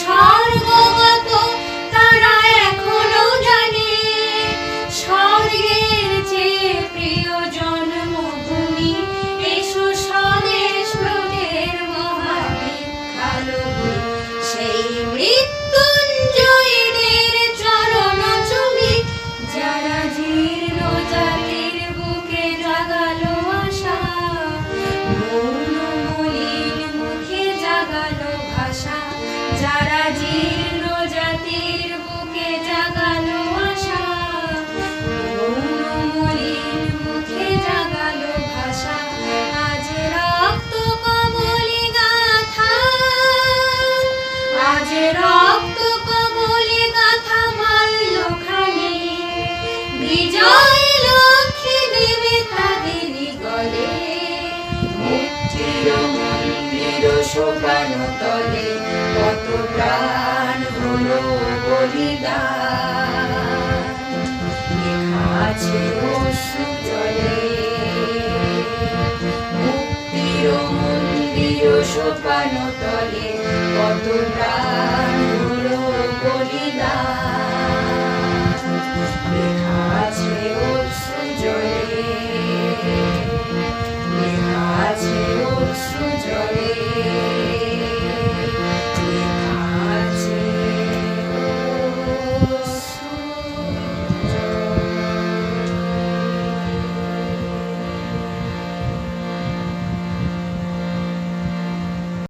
স্বর্গগত তারা এখনও জানে স্বর্গের যে প্রিয় জন্মভূমি এসো স্বদেশ সেই মৃত্যুঞ্জয়ীদের মুক্তির মন্দির সোপান তলে কত প্রাণ হলো বলিদান। আছে অশ্রু জলে কত প্রাণ 时间